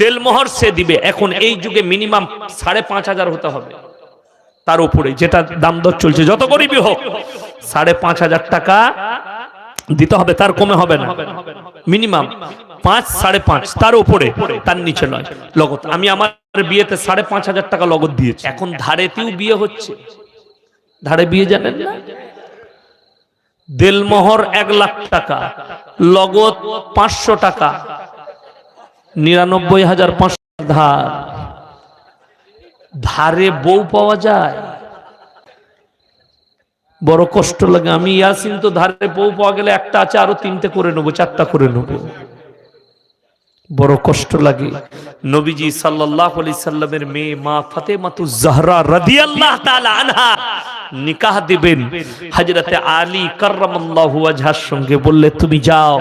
দেলমোহর সে দিবে। এখন এই যুগে মিনিমাম সাড়ে পাঁচ হাজার হতে হবে। তার উপরে যেটা দাম দর চলছে, যত গরিবই হোক, সাড়ে পাঁচ হাজার টাকা দিতে হবে, তার কমে হবে না। মিনিমাম পাঁচ, সাড়ে পাঁচ, তার উপরে, তার নিচে নয়। লগত, আমি আমার বিয়েতে সাড়ে পাঁচ হাজার টাকা লগত দিয়েছি। এখন ধারেতেও বিয়ে হচ্ছে। ধারে বিয়ে জানেন না? দেলমোহর এক লাখ টাকা, লগত পাঁচশো টাকা নিরানব্বই হাজার পাঁচশো ধার। ধারে বউ পাওয়া যায়। বড় কষ্ট লাগে। আমি ইয়াসিন তো ধারে বউ পাওয়া গেলে একটা আছে, আরও তিনটে করে নেব, চারটা করে নেব। বড় কষ্ট লাগে। নবীজি সাল্লাল্লাহু আলাইহি সাল্লামের মেয়ে মা ফাতেমাতু জাহরা রাদিয়াল্লাহু তাআলা আনহা নিকাহ দিবেন। হযরতে আলী কাররামাল্লাহু ওয়াজহার সঙ্গে বললে, তুমি যাও।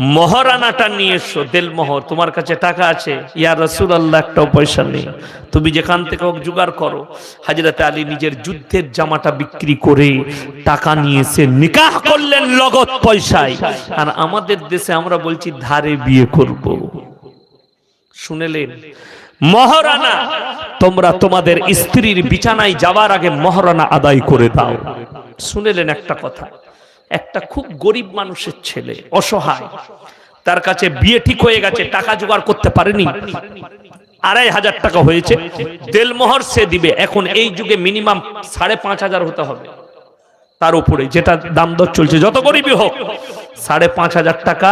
মহারানাটা নিয়ে এসো, দেল মোহর, তোমার কাছে টাকা আছে। ইয়া রসুল আল্লাহ একটাও পয়সা নেই। তুমি যেখান থেকে হোক জোগাড় করো। হাজরতে আলী নিজের যুদ্ধের জামাটা বিক্রি করে টাকা নিয়ে এসে নিকাহ করলেন লগত পয়সায়। আর আমাদের দেশে আমরা বলছি, ধারে বিয়ে করব। শুনেলেন? মহারানা, তোমরা তোমাদের স্ত্রীর বিছানায় যাওয়ার আগে মহারানা আদায় করে দাও। শুনেলেন একটা কথা? একটা খুব গরিব মানুষের ছেলে, অসহায়। তার কাছে বিয়ে ঠিক হয়ে গেছে, টাকা জোগাড় করতে পারেনি। আড়াই হাজার টাকা হয়েছে। দেলমোহর সে দিবে। এখন এই যুগে মিনিমাম সাড়ে পাঁচ হাজার হতে হবে। তার উপরে যেটা দাম দর চলছে, যত গরিবই হোক, সাড়ে পাঁচ হাজার টাকা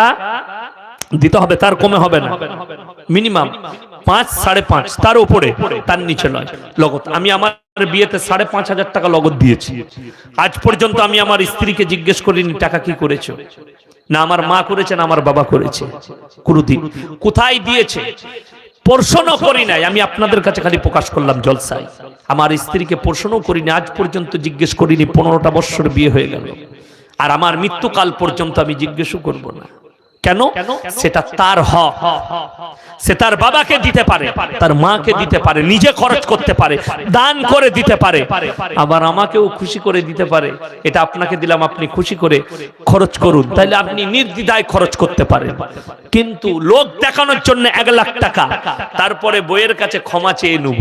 দিতে হবে, তার কমে হবে না। মিনিমাম পাঁচ, সাড়ে পাঁচ, তার উপরে, তার নিচে নয়, লগত। আমি আমার বিয়েতে সাড়ে পাঁচ হাজার টাকা লগত দিয়েছি। আজ পর্যন্ত আমি আমার স্ত্রীকে জিজ্ঞেস করিনি, টাকা কি না, আমার মা আমার বাবা করেছে। কোথায় দিয়েছে? প্রশ্নও করি নাই। আমি আপনাদের কাছে খালি প্রকাশ করলাম জলসায়। আমার স্ত্রীকে প্রশ্নও করিনি, আজ পর্যন্ত জিজ্ঞেস করিনি, পনেরোটা বৎসর বিয়ে হয়ে গেল। আর আমার মৃত্যুকাল পর্যন্ত আমি জিজ্ঞেসও করব না। কেন? সেটা তার হক। সে তার বাবাকে দিতে পারে তার মাকে দিতে পারে নিজে খরচ করতে পারে দান করে দিতে পারে। আবার আমাকেও খুশি করে দিতে পারে। এটা আপনাকে দিলাম আপনি খুশি করে খরচ করুন। তাহলে আপনি নির্দ্বিধায় খরচ করতে পারেন। কিন্তু লোক দেখানোর জন্য এক লাখ টাকা তারপরে বইয়ের কাছে ক্ষমা চেয়ে নেব।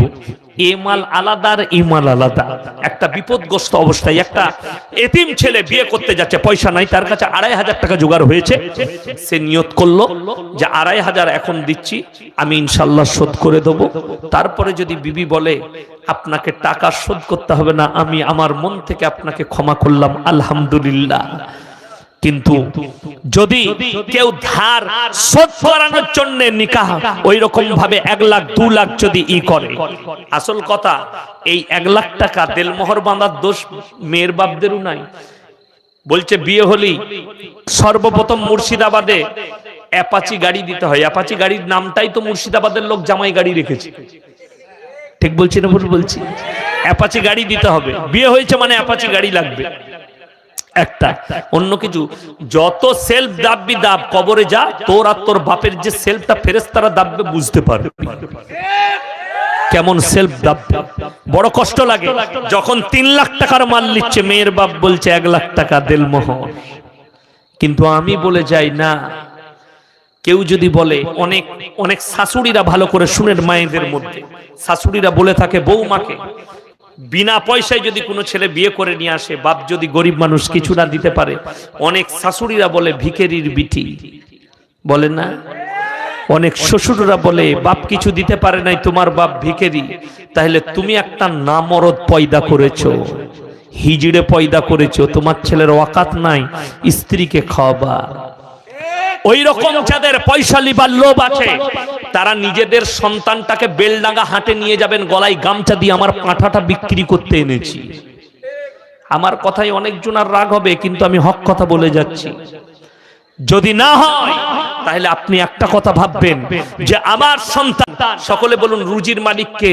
এ মাল আলাদা আর আলাদা। একটা বিপদগ্রস্ত অবস্থায় একটা এতিম ছেলে বিয়ে করতে যাচ্ছে, পয়সা নাই, তার কাছে আড়াই হাজার টাকা জোগাড় হয়েছে। সে নিয়ত করল যে আড়াই হাজার এখন দিচ্ছি, আমি ইনশাল্লাহ শোধ করে দেব। তারপরে যদি বিবি বলে, আপনাকে টাকা শোধ করতে হবে না, আমি আমার মন থেকে আপনাকে ক্ষমা করলাম, আলহামদুলিল্লাহ। কিন্তু যদি কেউ ধার শোধ করানোর জন্য নিকাহ ওই রকম ভাবে এক লাখ, দু লাখ যদি ই করে। আসল কথা, এই এক লাখ টাকা দেলমোহর বাঁধার দোষ মেয়ের বাপদেরও নাই। বলছে, বিয়ে হলি সর্বপ্রথম মুর্শিদাবাদে অ্যাপাচি গাড়ি দিতে হয়। অ্যাপাচি গাড়ির নামটাই তো মুর্শিদাবাদের লোক জামাই গাড়ি রেখেছে। ঠিক বলছি না ভুল বলছি? অ্যাপাচি গাড়ি দিতে হবে। বিয়ে হয়েছে মানে অ্যাপাচি গাড়ি লাগবে। একটা। অন্য কিছু, যত সেলফ দাববি দাব কবরে যা, তোর আর তোর বাপের যে সেলফটা ফেরেস্তারা দাববে বুঝতে পারবে। কেমন সেলফ দাববে? বড় কষ্ট লাগে। যখন তিন লাখ টাকার মাল নিচ্ছে, মেয়ের বাপ বলছে, এক লাখ টাকা দেলমোহর কিন্তু আমি বলে যাই না। কেউ যদি বলে, অনেক অনেক শাশুড়িরা ভালো করে শুনেন মায়েদের মধ্যে। শাশুড়িরা বলে থাকে, বৌমাকে বিনা পয়সায় যদি কোনো ছেলে বিয়ে করে নিয়ে আসে, বাপ যদি গরিব মানুষ কিছু না দিতে পারে, অনেক শাশুড়িরা বলে ভিকেরির বিটি। বলে না? অনেক শ্বশুররা বলে, বাপ কিছু দিতে পারে নাই, তোমার বাপ ভিকেরি তাহলে তুমি একটা নামরদ পয়দা করেছ, হিজড়ে পয়দা করেছ, তোমার ছেলের ওয়াকাত নাই, স্ত্রীকে খাওয়াবা। ওই রকম যাদের পয়সা লিবার লোভ আছে, তারা নিজেদের সন্তানটাকে বেলডাঙ্গা হাটে নিয়ে যাবেন, গলায় গামছা দিয়ে আমার পাঁঠাটা বিক্রি করতে এনেছি। আমার কথায় অনেকজন আর রাগ হবে, কিন্তু আমি হক কথা বলে যাচ্ছি। যদি না হয় তাহলে আপনি একটা কথা ভাববেন যে আমার সন্তান, সকলে বলুন রুজির মালিককে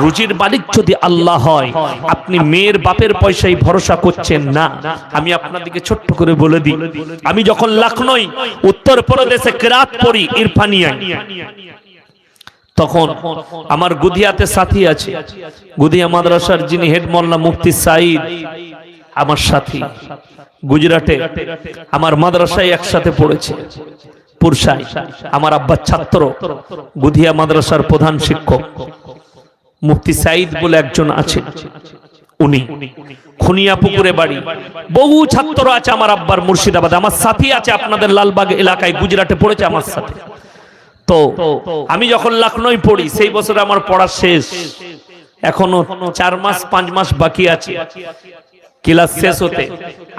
রুজির মালিক যদি আল্লাহ হয়, আপনি মেয়ের বাপের পয়সায় ভরসা করছেন না। আমি আপনাদেরকে ছোট্ট করে বলে দিই। আমি যখন লখনৌ উত্তর প্রদেশে কেরাত পড়ি, ইরফানিয়ায়, তখন আমার গুদিয়াতে সাথী আছে। গুদিয়া মাদ্রাসার যিনি হেড মোল্লা মুফতি সাইদ আমার সাথী। গুজরাটে আমার মাদ্রাসায় একসাথে পড়েছে। পুরসাই আমার আব্বার ছাত্র গুধিয়া মাদ্রাসার প্রধান শিক্ষক। মুফতি সাইদ বলে একজন আছেন। উনি খুনিয়া পুকুরে বাড়ি। বহু ছাত্র আছে আমার আব্বার মুর্শিদাবাদ। আমার সাথী আছে আপনাদের লালবাগ এলাকায়, গুজরাটে পড়েছে আমার সাথে। তো আমি যখন লখনৌ পড়ি, সেই বছর আমার পড়া শেষ। এখনও চার মাস, পাঁচ মাস বাকি আছে। ক্লাস শেষ হতে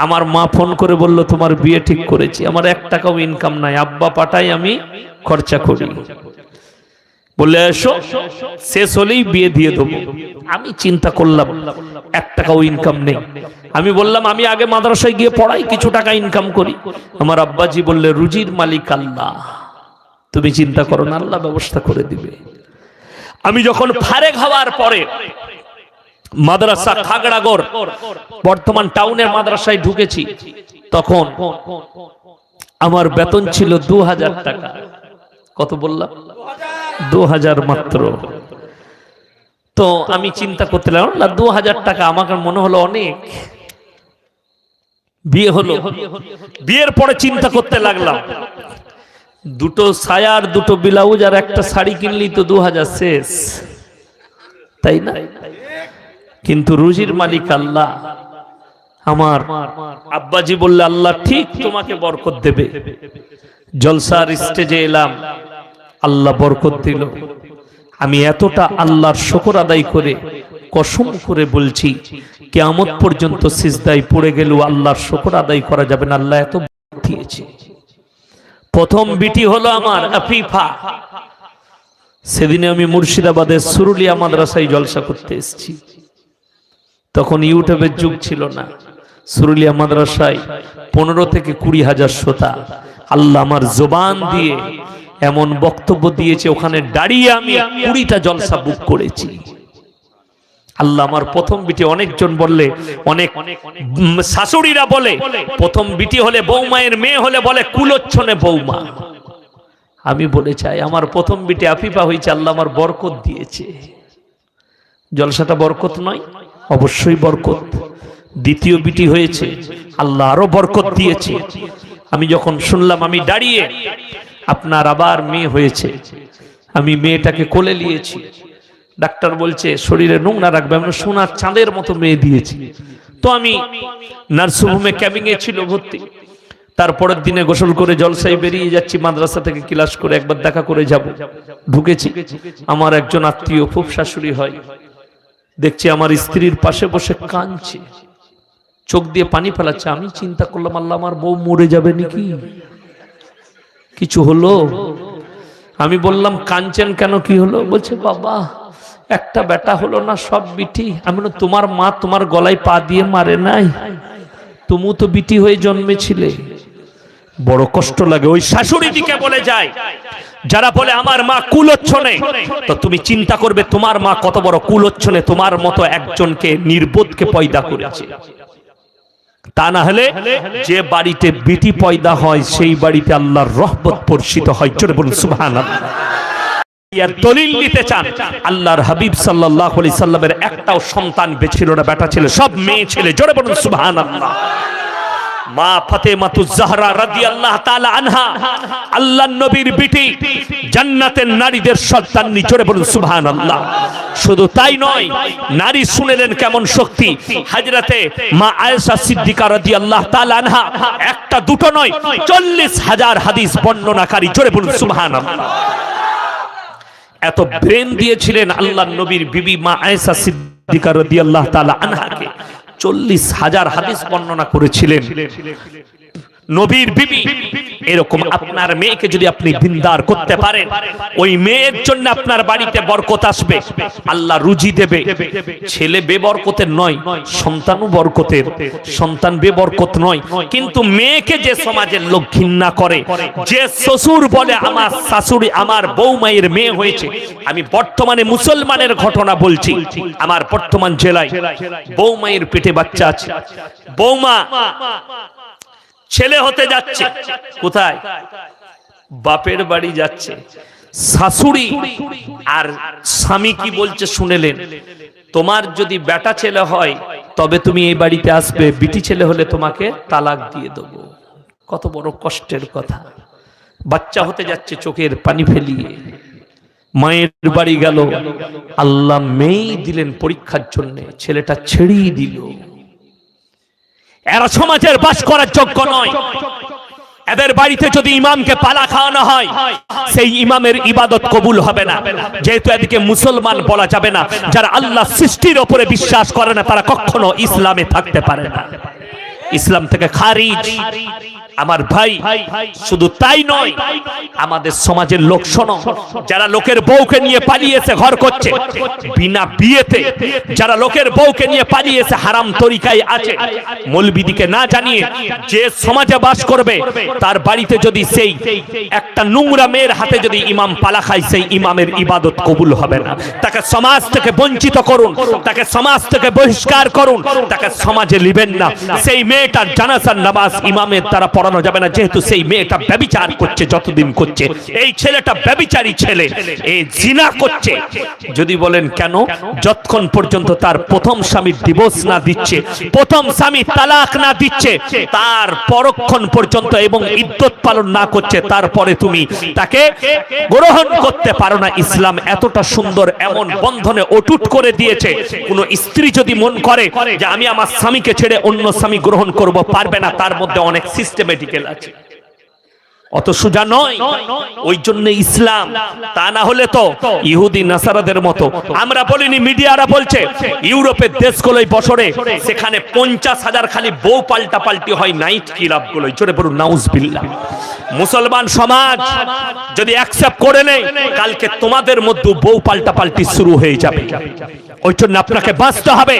আমার মা ফোন করে বলল, তোমার বিয়ে ঠিক করেছি, আমার এক টাকাও ইনকাম নাই। আব্বা পাঠাই আমি খরচা করি। বললে, এসো, শেষ হলেই বিয়ে দিয়ে দেবো। আমি চিন্তা করলাম, এক টাকাও ইনকাম নেই। আমি বললাম, আমি আগে মাদ্রাসায় গিয়ে পড়াই, কিছু টাকা ইনকাম করি। আমার আব্বাজি বললে, রুজির মালিক আল্লাহ, তুমি চিন্তা করো না, আল্লাহ ব্যবস্থা করে দিবে। আমি যখন ফারেক হওয়ার পরে মাদ্রাসা খাগড়াগড়, বর্তমান টাউনের মাদ্রাসায় ঢুকেছি। তখন আমার বেতন ছিল দু হাজার টাকা। কত বললাম? দু হাজার মাত্র। তো আমি চিন্তা করতে লাগলাম, না দু হাজার টাকা আমাকে মনে হলো অনেক। বিয়ে হলো। বিয়ের পরে চিন্তা করতে লাগলাম, দুটো সায়ার দুটো ব্লাউজ আর একটা শাড়ি কিনলি তো দু হাজার শেষ। তাই না? কিন্তু রুজির মালিক আল্লাহ। আমার আব্বাজি বললে, আল্লাহ ঠিক তোমাকে বরকত দেবে। জলসার স্টেজে এলাম। আল্লাহ বরকত দিল। আমি এতটা আল্লাহর শকর আদায় করে, কসম করে বলছি, কেয়ামত পর্যন্ত সিজদায় পড়ে গেলেও আল্লাহর শকর আদায় করা যাবে না। আল্লাহ এত দিয়েছে। প্রথম বিটি হলো আমার আফিফা। সেদিনে আমি মুর্শিদাবাদের সুরুলিয়া মাদ্রাসায় জলসা করতে এসেছি। তখন ইউটিউবের যুগ ছিল না। সুরুলিয়া মাদ্রাসায় পনেরো থেকে কুড়ি হাজার শ্রোতা। আল্লাহ আমার জোবান দিয়ে এমন বক্তব্য দিয়েছে, ওখানে দাঁড়িয়ে আমি কুড়িটা জলসা বুক করেছি। আল্লাহ আমার প্রথম বিটি অনেকজন বললে, অনেক শাশুড়িরা বলে, প্রথম বিটি হলে বৌমায়ের মেয়ে হলে বলে, কুলোচ্ছনে বৌমা। আমি বলে চাই, আমার প্রথম বিটি আফিফা হয়েছে, আল্লাহ আমার বরকত দিয়েছে। জলসাটা বরকত নয়? অবশ্যই বরকত। দ্বিতীয় বিটি হয়েছে, আল্লাহ আরও বরকত দিয়েছে। আমি যখন শুনলাম আমি দাঁড়িয়ে, আপনার আবার মেয়ে হয়েছে। আমি মেয়েটাকে কোলে নিয়েছি। ডাক্তার বলছে, শরীরে নোংরা রাখবে। আমি সোনার চাঁদের মতো মেয়ে দিয়েছি। তো আমি নার্সিংহোমে ক্যাবিং এ ছিল ভর্তি। তারপরের দিনে গোসল করে জলসাই বেরিয়ে যাচ্ছি, মাদ্রাসা থেকে ক্লাস করে একবার দেখা করে যাব। ঢুকেছি। আমার একজন আত্মীয় খুব শাশুড়ি হয়। দেখছি আমার স্ত্রীর পাশে বসে কাঁদছে। চোখ দিয়ে পানি ফেলাচ্ছে। আমি চিন্তা করলাম, আল্লাহ আমার বউ মরে যাবে নাকি? কিছু হলো? আমি বললাম কাঞ্চেন কেন? কি হলো? বলছে, বাবা, একটা বেটা হলো না সব বিটি। আমি তোমার মা তোমার গলায় পা দিয়ে মারে নাই? তুমিও তো বিটি হয়ে জন্মেছিলে। বড় কষ্ট লাগে। ওই শাশুড়ি দিকে বলে যায়, যারা বলে, আমার মা কুলচ্ছনে। তো তুমি চিন্তা করবে, তোমার মা কত বড় কুলচ্ছনে, তোমার মতো একজনকে নির্বোধকে পয়দা করেছে। তা না হলে যে বাড়িতে বিটি পয়দা হয়, সেই বাড়িতে আল্লাহর রহমত বর্ষিত হয়। চলে বলুন, সুবহানাল্লাহ। আল্লাহর হাবিব সাল্লাল্লাহু আলাইহি সাল্লামের একটাও সন্তান বেছিল না, বেটা ছিল, সব মেয়ে ছেলে। জোরে বলুন, সুবহানাল্লাহ। মা ফাতেমাতু জাহরা রাদিয়াল্লাহু তাআলা আনহা, আল্লাহর নবীর বিটি, জান্নাতের নারীদের সন্তান জোরে বলুন, সুবহানাল্লাহ। শুধু তাই নয়, নারী শুনেলেন কেমন শক্তি। হাজরাতে মা আয়েশা সিদ্দিকা রাদিয়াল্লাহু তাআলা আনহা, একটা দুটো নয়, চল্লিশ হাজার হাদিস বর্ণনাকারী। জোরে বলুন, সুবহানাল্লাহ। এত ব্রেন দিয়েছিলেন আল্লাহ নবীর বিবি মা আয়েশা সিদ্দিকা রাদিয়াল্লাহু তাআলা আনহাকে। চল্লিশ হাজার হাদিস বর্ণনা করেছিলেন। নবীর বিবি। এরকম আপনার মেয়েকে যদি আপনি দিনদার করতে পারেন, ওই মেয়ের জন্য আপনার বাড়িতে বরকত আসবে। আল্লাহ রুজি দেবে। ছেলে বেবরকতের নয়, সন্তানও বরকতের। সন্তান বেবরকত নয়। কিন্তু মেয়েকে যে সমাজের লোক ঘৃণা করে, যে শ্বশুর বলে, আমার শাশুড়ি, আমার বউ মায়ের মেয়ে হয়েছে। আমি বর্তমানে মুসলমানের ঘটনা বলছি। আমার বর্তমান জেলায় বউ মায়ের পেটে বাচ্চা আছে। বৌমা ছেলে হতে যাচ্ছে। কোথায়? বাপের বাড়ি যাচ্ছে। শাশুড়ি আর স্বামী কি বলছে শুনেলেন? তোমার যদি বেটা ছেলে হয়, তবে তুমি এই বাড়িতে আসবে। বিটি ছেলে হলে তোমাকে তালাক দিয়ে দেবো। কত বড় কষ্টের কথা। বাচ্চা হতে যাচ্ছে চোখের পানি ফেলিয়ে। মায়ের বাড়ি গেল। আল্লাহ মেয়েই দিলেন পরীক্ষার জন্য। ছেলেটা ছেড়েই দিল। এরা সমাজের বাস করার যোগ্য নয়। এদের বাড়িতে যদি ইমামকে পালা খাওয়ানো হয়, সেই ইমামের ইবাদত কবুল হবে না। যেহেতু এদিকে মুসলমান বলা যাবে না, যারা আল্লাহ সৃষ্টির ওপরে বিশ্বাস করে না, তারা কখনো ইসলামে থাকতে পারে না। ইসলাম থেকে খারিজ। আমার ভাই, শুধু তাই নয়, আমাদের সমাজের লোক শোনো, যারা লোকের বউকে নিয়ে পালিয়েছে, ঘর করছে, বিনা বিয়েতে যারা লোকের বউকে নিয়ে পালিয়েছে, হারাম তরিকায় আছে, মলবিদিকে না জানিয়ে যে সমাজে বাস করবে, তার বাড়িতে যদি সেই একটা নোংরা মেয়ের হাতে যদি ইমাম পালা খায়, সেই ইমামের ইবাদত কবুল হবে না। তাকে সমাজ থেকে বঞ্চিত করুন, তাকে সমাজ থেকে বহিষ্কার করুন, তাকে সমাজে লিবেন না। সেই মেয়েটার জানাসার নামাজ ইমামের দ্বারা পড়ানো যাবে না, যেহেতু সেই মেয়েটা ব্যবিচার করছে, যতদিন করছে। এই ছেলেটা ব্যবিচারী ছেলে এই জিনা করছে। যদি বলেন কেন? যতক্ষণ পর্যন্ত তার প্রথম স্বামী ডিভোর্স না দিচ্ছে, প্রথম স্বামী তালাক না দিচ্ছে, তার পরক্ষণ পর্যন্ত এবং ইদ্যত পালন না করছে, তারপরে তুমি তাকে গ্রহণ করতে পারো না। ইসলাম এতটা সুন্দর, এমন বন্ধনে অটুট করে দিয়েছে। কোন স্ত্রী যদি মন করে যে আমি আমার স্বামীকে ছেড়ে অন্য স্বামী গ্রহণ করব পারবে না তার মধ্যে অনেক সিস্টেমেটিক্যাল আছে। অত সোজা নয়। ওই জন্য ইসলাম, তা না হলে তো ইহুদি নাসারাদের মতো। আমরা বলিনি, মিডিয়ারা বলছে, ইউরোপের দেশগুলোই বছরে সেখানে পঞ্চাশ হাজার খালি বউ পাল্টা পাল্টি হয়, নাইট ক্লাব গুলোই জোরে বলুন নাউজ বিল্লাহ মুসলমান সমাজ যদি অ্যাকসেপ্ট করে নেই কালকে তোমাদের মধ্যে বউ পাল্টা পাল্টি শুরু হয়ে যাবে। ওই জন্য আপনাকে বাঁচতে হবে।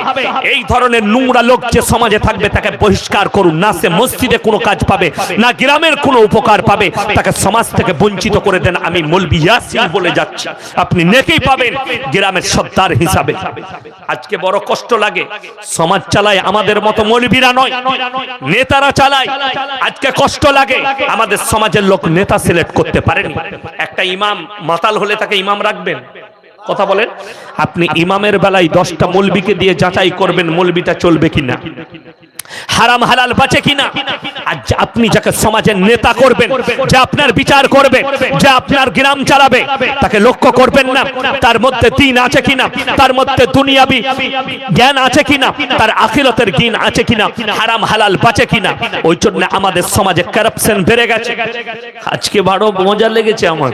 এই ধরনের নোংরা লোক যে সমাজে থাকবে, তাকে বহিষ্কার করুন। না সে মসজিদে কোনো কাজ পাবে, না গ্রামের কোনো উপকার পাবে। তাকে সমাজ থেকে বঞ্চিত করে দেন। আমি মলবি ইয়াসিন বলে যাচ্ছি। আপনি নেকেই পাবেন গ্রামের সত্তার হিসাবে। আজকে বড় কষ্ট লাগে। সমাজ চালায় আমাদের মতো মলবিরা নয়। নেতারা চালায়। আজকে কষ্ট লাগে। আমাদের সমাজের লোক নেতা সিলেক্ট করতে পারেনি। একটা ইমাম মাতাল হলে তাকে ইমাম রাখবেন। কথা বলেন। আপনি ইমামের বেলায় দশটা মলবিকে দিয়ে যাচাই করবেন মলবিটা চলবে কিনা। হারাম হালাল বাঁচে কিনা। আর আপনি যাকে সমাজের নেতা করবেন, যে আপনার বিচার করবে, যে আপনার গ্রাম চালাবে, তাকে লক্ষ্য করবেন না। তার মধ্যে দিন আছে কিনা? তার মধ্যে দুনিয়াবি জ্ঞান আছে কিনা? তার আখিরতের জ্ঞান আছে কিনা? হারাম হালাল বাঁচে কিনা? ওই জন্য আমাদের সমাজে কারাপশন বেড়ে গেছে। আজকে বড় মজা লেগেছে আমার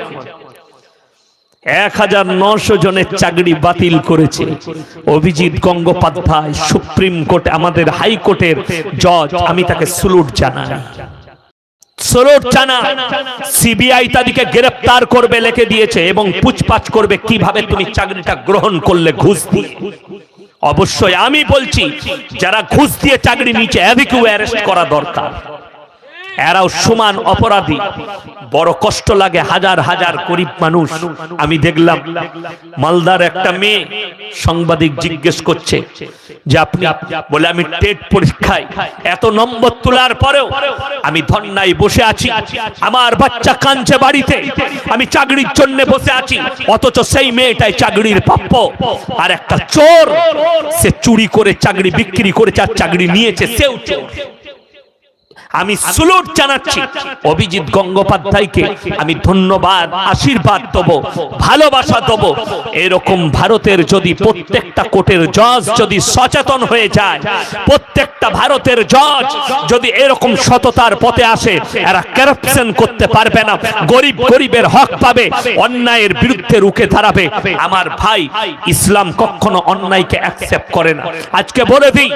এক হাজার নশো জনের চাকরি বাতিল করেছে। অভিজিৎ গঙ্গোপাধ্যায়, সুপ্রিম কোর্টে, আমাদের হাইকোর্টের জজ, আমি তাকে সুলুট জানাই। সিবিআই তাদেরকে গ্রেফতার করবে, লিখে দিয়েছে এবং পুছপাছ করবে কীভাবে তুমি চাকরিটা গ্রহণ করলে ঘুষ দিয়ে। অবশ্যই আমি বলছি, যারা ঘুষ দিয়ে চাকরি নিচে অ্যারেস্ট করা দরকার। এরাও সমান অপরাধী। বড় কষ্ট লাগে হাজার হাজার গরিব মানুষ। আমি দেখলাম মালদার একটা মেয়ে সাংবাদিক জিজ্ঞেস করছে যে আপনি বলে, আমি টেট পরীক্ষায় এত নম্বর তোলার পরেও আমি ধন্যায় বসে আছি। আমার বাচ্চা কাঁদছে বাড়িতে। আমি চাকরির জন্য বসে আছি। অথচ সেই মেয়েটাই চাকরির প্রাপ্য। আর একটা চোর, সে চুরি করে চাকরি বিক্রি করেছে আর চাকরি নিয়েছে, সেও চোর। আমি সুলুট জানাচ্ছি। অভিজিৎ গঙ্গোপাধ্যায়কে আমি ধন্যবাদ, আশীর্বাদ দেব, ভালোবাসা দেব। এরকম ভারতের যদি প্রত্যেকটা কোর্টের জজ যদি সচেতন হয়ে যায়, প্রত্যেকটা ভারতের জজ যদি এরকম সততার পথে আসে, এরা কারাপশন করতে পারবে না, গরিব গরিবের হক পাবে, অন্যায়ের বিরুদ্ধে রুখে দাঁড়াবে। আমার ভাই ইসলাম কখনো অন্যায়কে অ্যাকসেপ্ট করে না। আজকে বলে দিই,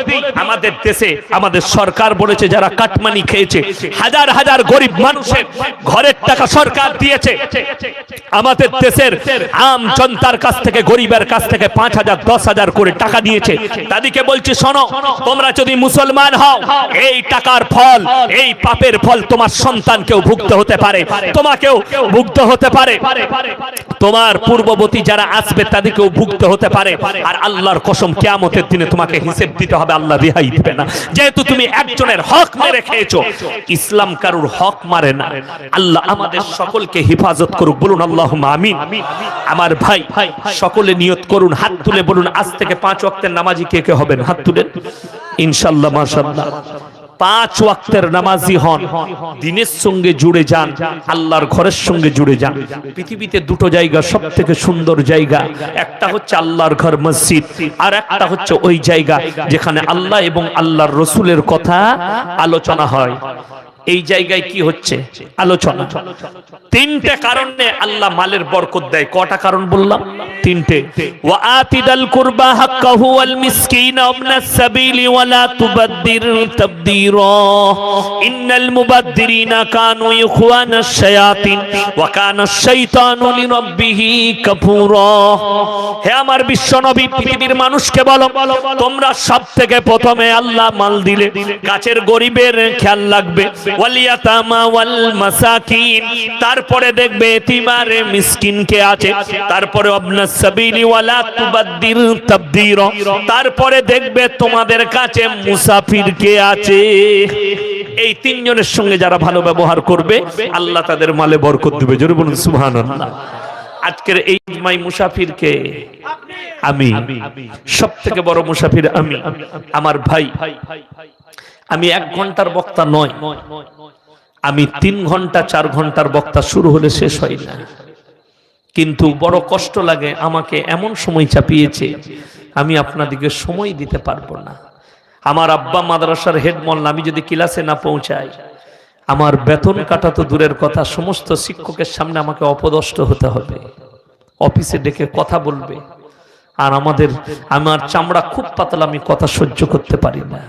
আমাদের দেশে আমাদের সরকার বলেছে, যারা কাটমানি খেয়েছে। হাজার হাজার গরিব মানুষের ঘরের টাকা সরকার দিয়েছে। আমাদের দেশের আম জনতার কাছ থেকে, গরিবের কাছ থেকে পাঁচ হাজার, দশ হাজার করে টাকা নিয়েছে তাদেরকে বলছি, শোনো, তোমরা যদি মুসলমান হও, এই টাকার ফল, এই পাপের ফল তোমার সন্তানকেও ভুগতে হতে পারে। তোমাকেও ভুগতে হতে পারে। তোমার পূর্ববর্তী যারা আসবে, তাদেরকেও ভুগতে হতে পারে। আর আল্লাহর কসম, কেয়ামতের দিনে তোমাকে হিসেব দিতে হবে, আল্লাহ রেহাই দিবে না। যেহেতু তুমি একজনের হক মেরে খেয়েছো ইসলাম কারুর হক মারে না। আল্লাহ আমাদের সকলকে হেফাজত করুক। বলুন আল্লাহ আমিন। আমার ভাই, সকলে নিয়ত করুন, হাত তুলে বলুন, আজ থেকে পাঁচ অক্টের নামাজি কে কে হবেন? হাত তুলেন। ইনশাল্লাহ মাশাল্লাহ পাঁচ ওয়াক্তের নামাজি হন। দিনের সঙ্গে জুড়ে যান, আল্লাহর ঘরের সঙ্গে জুড়ে যান। পৃথিবীতে দুটো জায়গা সব থেকে সুন্দর জায়গা। একটা হচ্ছে আল্লাহর ঘর মসজিদ, আর একটা হচ্ছে ওই জায়গা যেখানে আল্লাহ এবং আল্লাহর রসুলের কথা আলোচনা হয়। এই জায়গায় কি হচ্ছে? আলোচনা। তিনটে কারণে আল্লাহ মালের বরকত দেয়। কটা কারণ বললাম? তিনটে। ওয়া আতিদাল কুরবা হাক্কাহু ওয়াল মিসকিনা ওয়াবনাস সাবিলি ওয়া লা তুবাদ্দির তাবদীরা। ইন্নাল মুবাদ্দিরিনা কানু ইখওয়ানাশ শায়াতিন ওয়া কানাশ শাইতানু লিরাব্বিহি কাফুরা। হে আমার বিশ্বনবী, পৃথিবীর মানুষকে বলো, তোমরা সব থেকে প্রথমে আল্লাহ মাল দিলে। কাছের গরিবের খেয়াল লাগবে। তারপরে দেখবে এতিমারে মিসকিন কে আছে। তারপরে তারপরে দেখবে তোমাদের কাছে মুসাফির কে আছে। এই তিনজনের সঙ্গে যারা ভালো ব্যবহার করবে, আল্লাহ তাদের মালে বরকত দিবে। জোরে বলুন, সুবহানাল্লাহ। আজকের এই মুসাফিরকে আমি সব থেকে বড় মুসাফির আমি, আমার ভাই। আমি এক ঘণ্টার বক্তা নয়, আমি তিন ঘণ্টা, চার ঘণ্টার বক্তা শুরু হলে শেষ হয় না। কিন্তু বড় কষ্ট লাগে, আমাকে এমন সময় চাপিয়েছে, আমি আপনাদিকে সময় দিতে পারব না। আমার আব্বা মাদ্রাসার হেড মোল্লা আমি যদি ক্লাসে না পৌঁছাই, আমার বেতন কাটা তো দূরের কথা, সমস্ত শিক্ষকের সামনে আমাকে অপদস্থ হতে হবে। অফিসে ডেকে কথা বলবে আর আমাদের আমার চামড়া খুব পাতলা আমি কথা সহ্য করতে পারি না।